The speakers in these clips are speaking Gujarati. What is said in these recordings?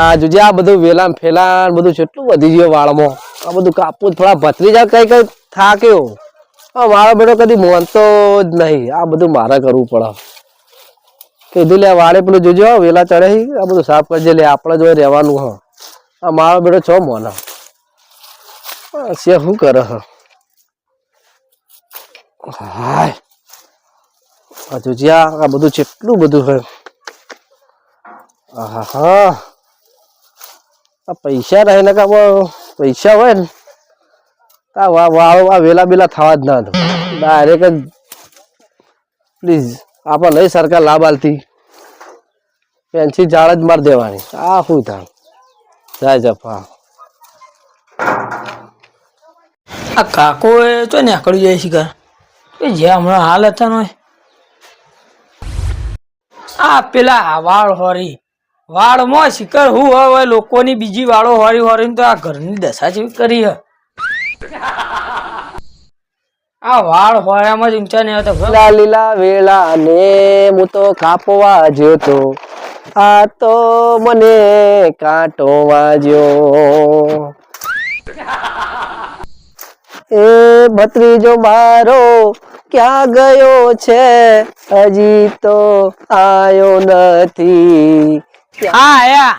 આ જોજે આ બધું વેલા ફેલા બધું કેટલું વધી ગયું વાળમાં, આ બધું કાપવું થોડા ભત્રી જાય કઈ કઈ થાક્યો. આ મારો બેટો કદી મોનતો જ નહીં. આ બધું મારે કરવું પડે. કીધું, લે વાળે પેલું જોજો વેલા ચડે આ બધું સાફ કરજે. લે, આપણે જો રહેવાનું હ. આ મારો બેટો છો મોના? શું કરે હ? હાય. આ જોજે આ બધું કેટલું બધું હોય. આહા આ પૈસા રહે ને પૈસા હોય ને આ વાળો આ વેલા બેલા થવા જ ના ડાયરેક્ટ પ્લીઝ આપણે લઈ સરકાર લાભ આલતી. પેન્સિલ ઝાડ જ મારી દેવાની. આ શું થાય? જાય જપા આ કાકો એ તો નીકળી જાય શિકાર એ જે હમણાં હાલ હતા ને, આ પેલા વાળ હોરી. વાળમાં શિકર હું હવે લોકોની બીજી વાળો હોરી હોરી તો આ ઘરની દશા જેવી કરી હે. આ વાળ હોરામાં જ ઊંચા નહીં આવતા. લીલા લીલા વેળા ને હું તો કાપવા જ્યો તો. આ તો મને કાંટો વાજ્યો. એ ભત્રીજો મારો ક્યાં ગયો છે? હજી તો આયો નથી. હા આયા.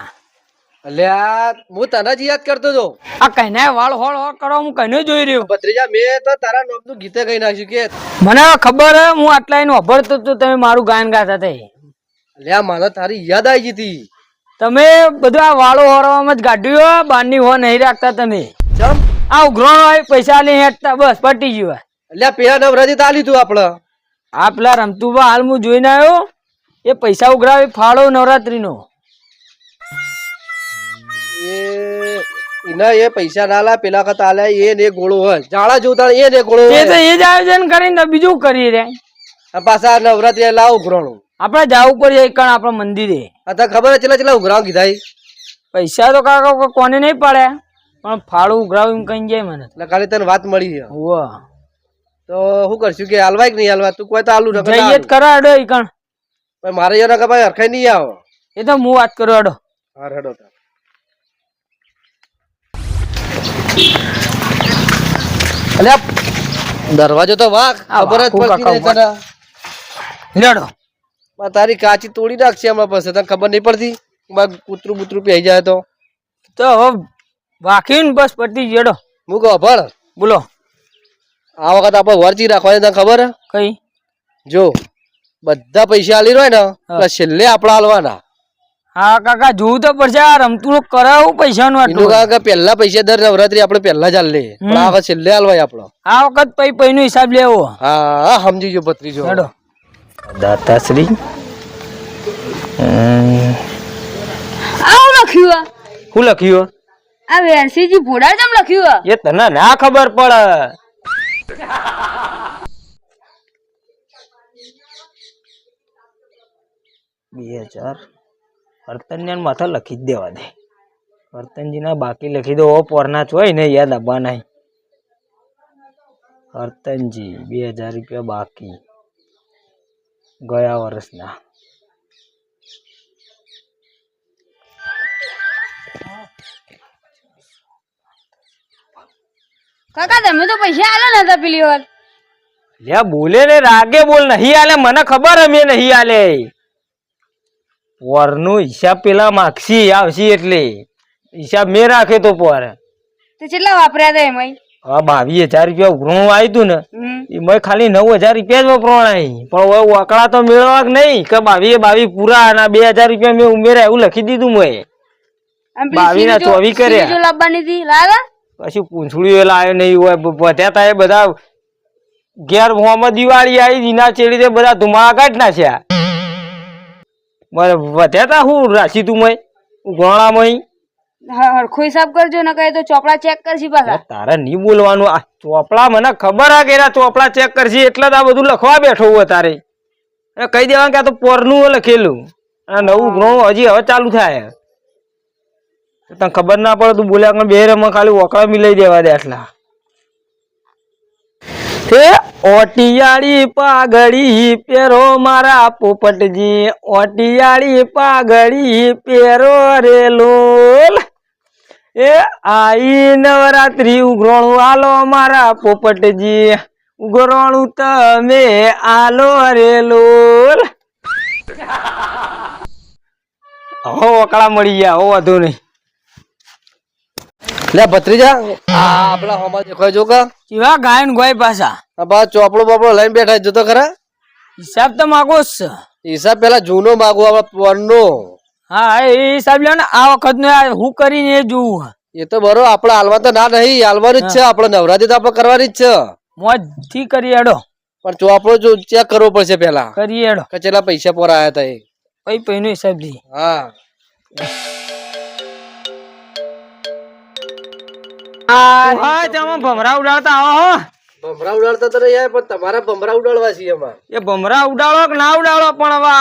અલ્યા હું તને જ યાદ કરતો તો આ કઈને વાળ હોળ હોળ કરવા હું કઈને જોઈ રહ્યો. ભત્રીજા મેં તો તારા નામનું ગીતે કહી નાખ્યું કે. મને ખબર હે હું આટલા એને અભરતો તો તમે મારું ગાયન ગાતા હતા અલ્યા મને તારી યાદ આવી ગઈ હતી. તમે બધું આ વાળો હોરવામાં જ ગાડ્યું બારની હો નહીં રાખતા તમે. ચમ? આ ઉઘરાણો હોય પૈસા લઈ હેઠતા બસ પટી ગયું. અલ્યા પેલા નવરાજી તા લીધું આપડે આ પેલા રમતુભા હાલ હું જોઈને આવ્યો એ પૈસા ઉઘરાવી ફાળો નવરાત્રીનો. એ એના એ પૈસા ના લા પેલા કરતા આલે એ ને ગોળો હોય. જાડા જોતા એ ને ગોળો એ તો એ જ આયોજન કરીને તો બીજું કરી રે? પાછા નવરાત્રી લાવ ઉઘરાણું. આપણે જવું પડે એક કણ આપણે મંદિરે. આ તને ખબર છે ચલા ચલા ઉઘરાણ કીધા પૈસા તો કાકા કોને નહીં પડે પણ ફાળું ઉઘરાવ એમ કઈ જાય મને. એટલે ખાલી તને વાત મળી છે. હો તો શું કરશું કે હાલવાય કે નહીં હાલવા? તું કોઈ તો આલુ ના જઈએ જ. કરા અડો ઈ કણ. મારે યાર ભાઈ હરખાઈ નહીં આવો. એ તો હું વાત કરું અડો. હા હેડો અલ્યા દરવાજો તો આ ખબર જ પડતી નહીં તને. આ તારી કાચી તોડી નાખશે હમણાં પાસે તને ખબર નહીં પડતી? બા કૂતરું બૂતરું પી જાય તો. તો હવે વાંકીને બસ પડતી જડો હું કહું ભણ બોલો. આ વખત આપણે વરજી રાખવાની તને ખબર? કઈ? જો બધા પૈસા આલી રહ્યો ને છેલ્લે આપણા હાલવાના. હા કાકા જોવું તો પડશે. આ રમતું કરાવું પૈસા નું આટલું કાકા પહેલા પૈસા દર નવરાત્રી આપણે પહેલા જ હાલ લે પણ આ વખત છેલ્લે હાલવાય આપણો. આ વખત પૈ પૈ નો હિસાબ લેવો. હા હા સમજી ગયો ભત્રીજો. હેડો. દાતાશ્રી. આવું લખ્યું આ? શું લખ્યું? આ વેરસીજી ભોડા જેમ લખ્યું એ તને ના ખબર પડે. બે હજાર. વર્તનને માથા લખી જ દેવા દે. વર્તનજીના બાકી લખી દો ઓ પોરના હોય ને યાદ આવવા નહીં. વર્તનજી બે હજાર રૂપિયા બાકી. ગયા વર્ષના. કાકા તમે તો પૈસા આલો નતા પેલી વાર. લે બોલે ને રાગે બોલ નહીં આલે મને ખબર અમે નહીં આલે. પોરનો હિસાબ પેલા માગશી આવશી એટલે. હિસાબ મેં રાખે તો પોર. તો કેટલા વાપર્યા હતા એમાં હવે બાવીસ હજાર રૂપિયા ઉઘરણું આવ્યું હતું ને. એમાં ખાલી નવ હજાર રૂપિયા જ વપરાણા પણ હવે વકડા તો મેળવા કે નહીં? કે બાવીએ બાવી પૂરા અને બે હજાર રૂપિયા મેં ઉમેર્યા એવું લખી દીધું મેં. બાવી ના ચોવી કર્યા. લાવવાની હતી લાવ્યા પછી લાવ્યો નહીં હોય બધા તા એ બધા ઘેર મોહમ્મદ દિવાળી આવી એના ચેડી તે બધા ધુમાડા કાઢ નાખ્યા બરાબર વધ્યા તા હું રાશી તું મય? ગોણામય મય? હરખો હિસાબ કરજો ને કહે તો ચોપડા ચેક કરશી પાછા. તારે નહીં બોલવાનું. આ ચોપડા મને ખબર આ કે એના ચોપડા ચેક કરશે એટલે જ આ બધું લખવા બેઠો હું તારે અને કહી દેવાનું કે આ તો પોરનું લખેલું. આ નવું ગ્રહણ હજી હવે ચાલુ થાય. તને ખબર ના પડે તું બોલ્યા બે રમ ખાલી વકડા મિલાઈ દેવા દે આટલા. હે? ઓટિયાળી પાઘડી પેરો મારા પોપટજી ઓટિયાળી પાઘડી પેરો રે લોલ. એ આઈ નવરાત્રી ઉઘરોણું આલો મારા પોપટજી ઉઘરોણું તમે આલો રે લોલ. હો ઓકળા મળી ગયા હો વધુ નહીં. લે ભત્રીજા. આ આપણા હોમાં દેખાય જો કા. કેવા ગાયન ગોય પાછા. આ બા ચોપડો બોપડો લઈને બેઠા જતો ખરા? હિસાબ તો માગો જ હિસાબ પેલા જૂનો માગો આપડે પોરનો હા એ હિસાબ લ્યો ને આ વખતનું હું કરીને એ જોવું એ તો બરો આપડે હાલવા તો ના નહીં હાલવાનું જ છે આપડે નવરાત્રી તો આપડે કરવાની જ છે. મોજથી કરી હેડો. પણ ચોપડો જો ચેક કરવો પડશે પેલા કરી હેડો. કે ચેલા પૈસા પર આયા તા એ. પૈ પૈનો હિસાબ દી હા. હા તમે ભમરા ઉડાડતા આવો હો. ભમરા ઉડાડતા તો નહીં પણ તમારા ભમરા ઉડાડવા છીએ એમાં. એ ભમરા ઉડાડો કે ના ઉડાડો પણ હવે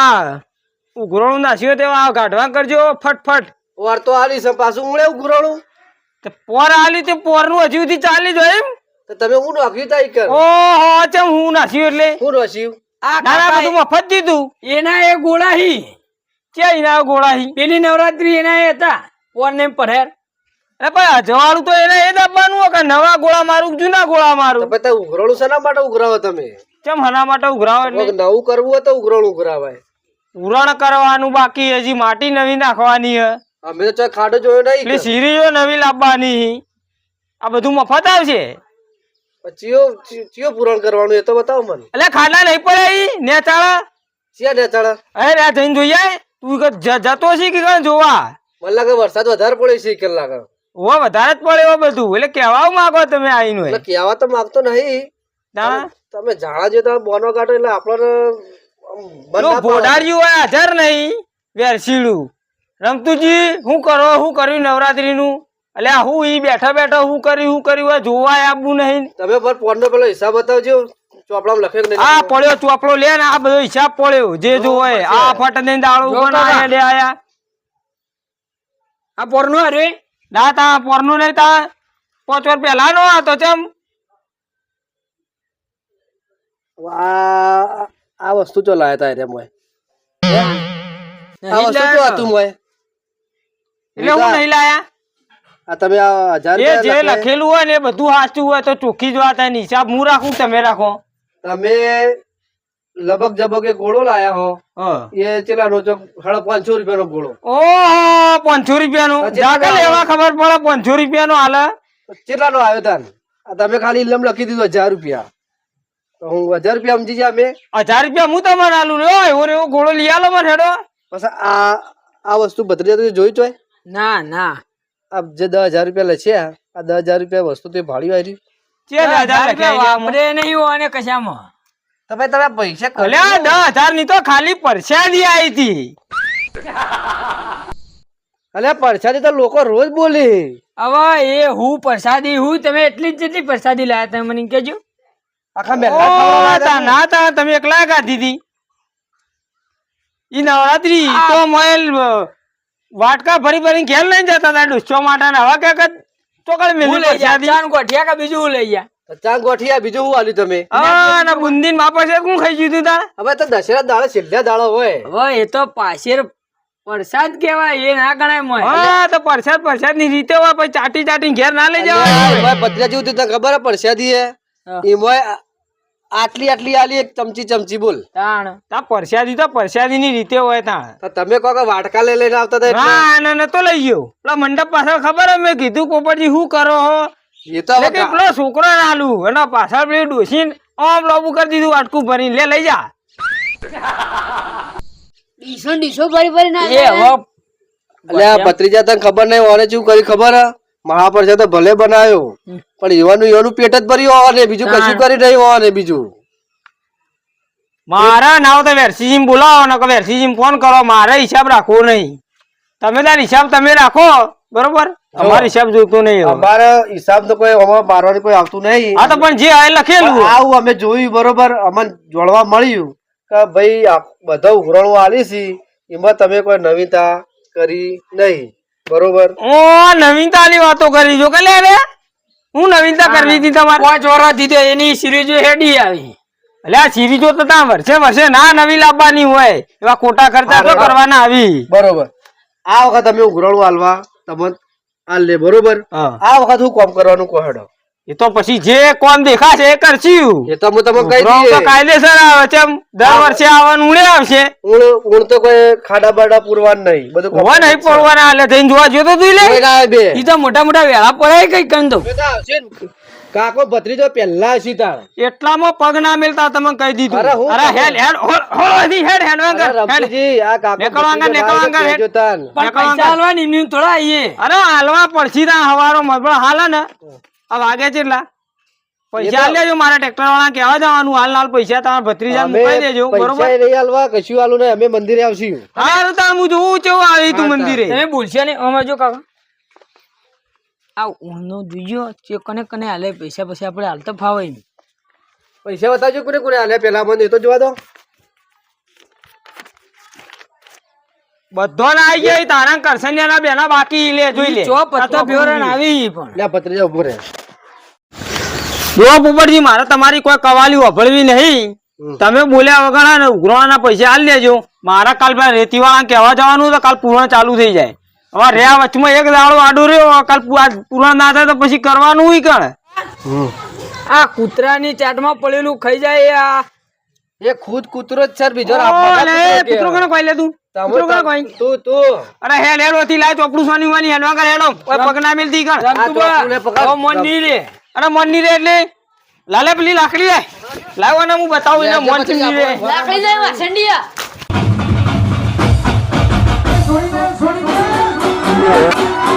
ઉઘરોણું નાખ્યો તેવા આ કાઢવા કરજો ફટફટ. વાર તો આલી છે પાછું ઉડે ઉઘરાણું. તે પોર આલી તે પોરનું હજી સુધી ચાલી જો એમ? તો તમે હું નાખ્યું થાય કર ઓહો ચમ હું નાસ્યું એટલે? હું નસ્યું? આ ના ના બધું મફત દીધું. એના એ ગોળાહી. ક્યાં ઇના ગોળા પેલી નવરાત્રી એના એ હતા. પોર ને પરહેર અરે ભાઈ અજવાળું તો એને એ હોય કે નવા ગોળા મારું કે જૂના ગોળા મારું? પછી ઉઘરાણું શેના માટે ઉઘરાવો તમે? કેમ હના માટે ઉઘરાવો એટલે? નવું કરવું હોય તો ઉઘરાવાય. ઉરણ કરવાનું બાકી હજી માટી નવી નાખવાની હે. અમે તો ખાડો જોયો નહીં એટલે સીરીઓ નવી લાવવાની આ બધું મફત આવશે? ચિયો ચિયો પૂરણ કરવાનું એ તો બતાવો મને. એટલે ખાડા નહીં પડે ઈ નેચાળા? ચિયા નેચાડા અરે રે જઈને જોઈ તું જતો છે કે જોવા? મને લાગે વરસાદ વધારે પડે છે કે લાગે. ઓ વધારે જ પડે એવું બધું. એટલે કેવા માંગો તમે આઈને એટલે કહેવા તો માંગતો નહીં. તમે જાણા જો તમે બોનો કાઢો એટલે આપણને ના. ભોડાડ્યું હોય. હાજર નહીં. વેરસીડું રમતુજી શું કરો શું કર્યું નવરાત્રી નું એટલે હું ઈ બેઠા બેઠા હું કર્યું હું કર્યું હોય જોવા આપવું નહીં. તમે પર ફોનનો પેલો હિસાબ બતાવજો. ચોપડામાં લખે કે નહીં આ પડ્યો ચોપડો લે ને આ બધો હિસાબ પડ્યો. જે જોવે આ ફટ દઈને દાળો જો આયા લે આયા. આ પોર નો અરે ના તા પોરનું નહીં તા પાંચ વાર પહેલા નો હતો ચમ. આ વસ્તુ ચો લાયા તા રે મોય આ વસ્તુ ચો હતું મોય? એટલે હું નહીં લાયા? આ તમે આ હજાર એ જે લખેલું હોય ને એ બધું સાચું હોય તો ચોખ્ખી જ વાત હોય હિસાબ હું રાખું તમે રાખો? તમે લબક જબક ગોળો લાયા હો. એ ચેલા નો છો સાડા પાંચસો રૂપિયાનો ગોળો. ઓ પાંચસો રૂપિયા નો જાગલ એવા ખબર પડે પાંચસો રૂપિયાનો હાલે ચેટલા નો આવ્યો તાન. તમે ખાલી ઇલમ લખી દીધું હજાર રૂપિયા. તો હું હજાર રૂપિયા સમજી ગયા અમે હજાર રૂપિયા હું તમારે આલું? લો એવો એવો ઘોડો લઈ આલો મને હેડો. પછી આ આ વસ્તુ ભત્રીજા તો જોઈ તો ના ના. આ જે દસ હજાર રૂપિયા લખ્યા આ દસ હજાર રૂપિયા વસ્તુ તે ભાડી આવી ચે હજાર રૂપિયા વાપરે નહીં હોય ને કશામાં ભાઈ તમે પૈસા અલ્યા દસ હજારની તો ખાલી પરસાદી આવી હતી. અલ્યા પરસાદી તો લોકો રોજ બોલે. હવે એ હું પ્રસાદી હું તમે એટલી જ જેટલી પ્રસાદી લાયા તમે મને કેજો આખા તા ના તા તમે એકલા કાઢી હતી. ઈ નવરાત્રી તો મોયલ વાટકા ભરી ભરી ઘેર લઈને જતા હતા ડુસ્સો માટે ને હવે કે કે ચોકડ હું મેલી લઈ જાય પરસાદી. ચાન ગોઠિયા કે બીજું લઈ જા? ચાંગ ગોઠિયા બીજું શું આલ્યું તમે? હા ને બુંદી બાપા છે કોણ ખાઈ ગયું તા હવે તો દશેરા દાડે છેલ્લા દાડો હોય. હવે એ તો પાછેર પ્રસાદ કેવાય એ ના ગણાય મોય. હા તો પરસાદ પરસાદની રીતે હોય પછી ચાટી ચાટી ઘેર ના લઈ જવાય. જેવું તને ખબર હે પરસાદી હે. હા. એમાં આટલી આટલી આલી એક ચમચી ચમચી બોલ. તાણ. તા પરસાદી તો પરસાદી ની રીતે હોય તા. તો તમે કહો કે વાટકા લઈ લઈને આવતા હતા ને લઈ ગયો. પેલા મંડપ પાછળ ખબર હે મેં કીધું પોપટજી શું કરો હો? એ તો હવે એટલે કે પેલો છોકરો નાલું એના પાછળ પેલી ડોસીને આમ લોબુ કરી દીધું વાટકું ભરીને લે લઈ જા. ડીસો ડીસો ભરી ભરી ના એ હવે ભત્રીજા તને ખબર નહીં ઓને શું કરી ખબર? હે ભલે બનાવ્યો પણ એવાનું એવાનું પેટ જ ભર્યું હોવા ને બીજું કશું કરી નહીં હોવા ને બીજું. મારા નાવ તો વેરસીજીમ બોલાવો ને વેરસીજીમ ફોન કરો મારે હિસાબ રાખવો નહીં. તમે તાર હિસાબ તમે રાખો. બરોબર? અમારે હિસાબ જોતું નહીં અમારે હિસાબ તો કોઈ મારવાની કોઈ આવતું નહીં. હા તો પણ જે આ લખેલું આવું અમે જોયું બરોબર અમને જોડવા મળ્યું કે ભાઈ બધા ઉઘરાણું આલી છે એમાં તમે કોઈ નવીનતા કરી નહીં. બરોબર? ઓ નવીનતાની વાતો કરી જો કે લે હું નવીનતા કરવી હતી તમારે? પાંચ વર્ષથી તો એની સિરીજો હેડી આવી. એટલે આ સિરીજો તો ત્યાં વર્ષે વર્ષે ના નવી લાવવાની હોય. એવા ખોટા ખર્ચા તો કરવાના આવી. બરોબર. આ વખત અમે ઉઘરણું હાલવા તમને લે બરોબર? આ વખત હું કોમ કરવાનું કહો એ તો પછી જે કોમ દેખાશે એ કરશું. એ તો હું તમને કહી તો કાયદેસર આવે છે દર વર્ષે આવવાનું ઉડે આવશે. ઊણ ઊણ તો કોઈ ખાડા બાડા પૂરવાનું નહીં. બધું હોવા નહીં પૂરવાના એટલે થઈને જોવા જોતો તું લે. ઈ તો મોટા મોટા વેળા પડાય કઈ કન દો આવશે. કાકો ભત્રીજો પહેલા હશે તાણ એટલામાં પગ ના મેલતા તમે કહી દીધું. અરે હું અરે હેડ હેડ હોળો હેડ હેડ હેડ. રમતુજી, આ કાકો નીકળો ભત્રીજો નીકળો ના આગળ, કહેજો પણ પૈસા આગળ. હાલવાની એમની થોડા આઈએ. અરે હાલવા પડશે ના હવારો મતલબ હાલે ને. આ વાગે કેટલા પૈસા લેજો મારા ટ્રેક્ટર વાળા કેવા જવાનું હાલ હાલ પૈસા તમારા ભત્રીજા મુકાઈ દેજો બરોબર? પૈસા નહીં હાલવા કશું હાલું નહીં અમે મંદિરે આવશું. હા તો હું જોઉં કેવું આવી તું મંદિરે? તમે બોલશો ને અમે જો કાકા. આ ઊંધો જોઈએ જે કને કને હાલે પૈસા પછી આપણે હાલ તો ફાવે નહીં. પૈસા બતાવજો કોને કોને હાલે પેલા મને એ તો જોવા દો. બધો ના આવી ગયા તારા કરસનિયા બેના બાકી લે જોઈ લે. ચો પત્તો ફેવરન આવી પણ. લે ભત્રીજા ઊભો રહે. જો પોપટજી મારે તમારી કોઈ કવાલી વભળવી નહીં. તમે બોલ્યા વગર ને ઉઘરાવાના પૈસા હાલ લેજો મારા કાલ પેલા રેતી વાળા કહેવા જવાનું તો કાલ પૂરણ ચાલુ થઈ જાય. હવે રહ્યા વચમાં એક દાડો આડો રહ્યો કાલ પૂરા ના થાય તો પછી કરવાનું હોય કણ? આ કૂતરાની ચાટમાં પડેલું ખાઈ જાય આ. એ ખુદ કૂતરો જ સર બીજો. કૂતરો કોને કોઈ લે તું? કૂતરો કોને કોઈ તું તું. અરે હેડ હેડ ઓથી લાય ચોપડું સોની વાની હેડવા કર હેડો. ઓય પગ ના મિલતી પકડ. ઓ રે. અરે મોનની રે એટલે. લાલે પેલી લાકડી લે. લાવો ને હું બતાવું એને મોન ચીમની રે. લાકડી જાય વાસંડિયા વાહ